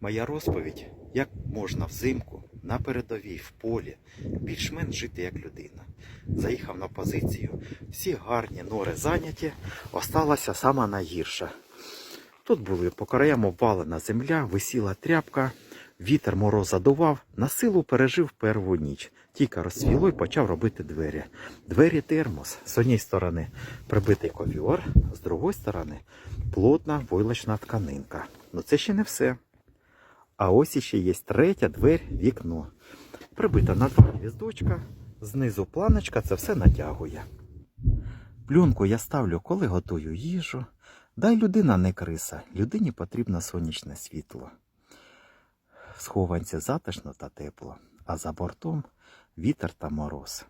Моя розповідь, як можна взимку на передовій в полі більш-менш жити як людина. Заїхав на позицію. Всі гарні нори зайняті, осталася сама найгірша. Тут були по краям обвалена земля, висіла тряпка, вітер мороз задував, на силу пережив перву ніч. Тільки розсвіло і почав робити двері. Двері термос. З однієї сторони прибитий ковьор, з другої сторони плотна войлочна тканинка. Ну це ще не все. А ось іще є третя двері вікно. Прибита на два гвіздочка, знизу планочка це все натягує. Плюнку я ставлю, коли готую їжу. Дай людина не криса, людині потрібно сонячне світло. В схованці затишно та тепло, а за бортом вітер та мороз.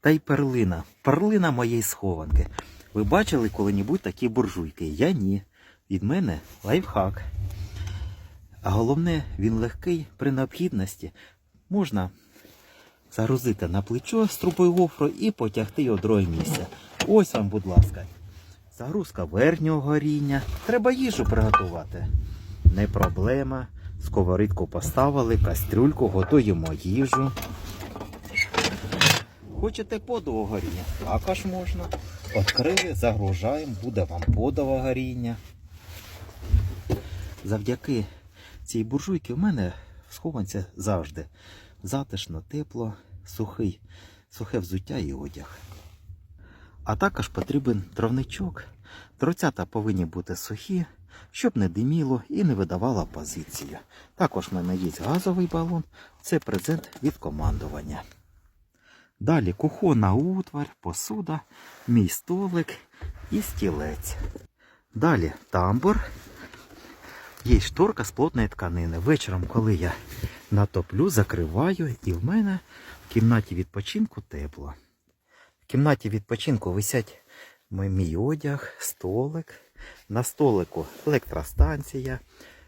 Та й перлина, перлина моєї схованки. Ви бачили коли-небудь такі буржуйки? Я ні. Від мене лайфхак. А головне, він легкий при необхідності. Можна загрузити на плечо з трубою гофру і потягти його друге місце. Ось вам, будь ласка, загрузка верхнього горіння. Треба їжу приготувати. Не проблема. Сковорідку поставили, кастрюльку, готуємо їжу. Хочете подового горіння? Також можна. Відкрили, загружаємо, буде вам подове горіння. Завдяки цій буржуйки в мене в схованці завжди затишно, тепло, сухий, сухе взуття і одяг. А також потрібен дровничок. Дроцята повинні бути сухі, щоб не диміло і не видавала позицію. Також в мене є газовий балон, це презент від командування. Далі кухонна утварь, посуда, мій столик і стілець. Далі тамбур. Є шторка з плотної тканини. Вечором, коли я натоплю, закриваю, і в мене в кімнаті відпочинку тепло. В кімнаті відпочинку висять мій- одяг, столик. На столику електростанція,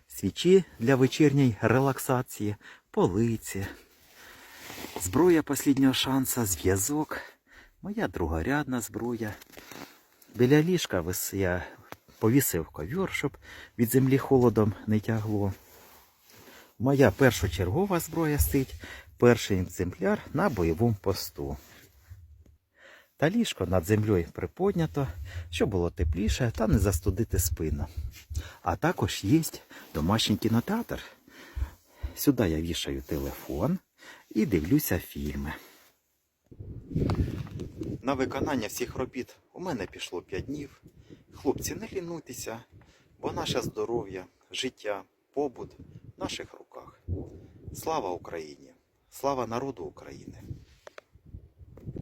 свічі для вечірньої релаксації, полиці, зброя останнього шанса, зв'язок, моя другорядна зброя. Біля ліжка я повісив ковер, щоб від землі холодом не тягло. Моя першочергова зброя стоїть, перший екземпляр на бойовому посту. Та ліжко над землею приподнято, щоб було тепліше та не застудити спину. А також є домашній кінотеатр. Сюди я вішаю телефон і дивлюся фільми. На виконання всіх робіт у мене пішло 5 днів. Хлопці, не лінуйтеся, бо наше здоров'я, життя, побут в наших руках. Слава Україні! Слава народу України!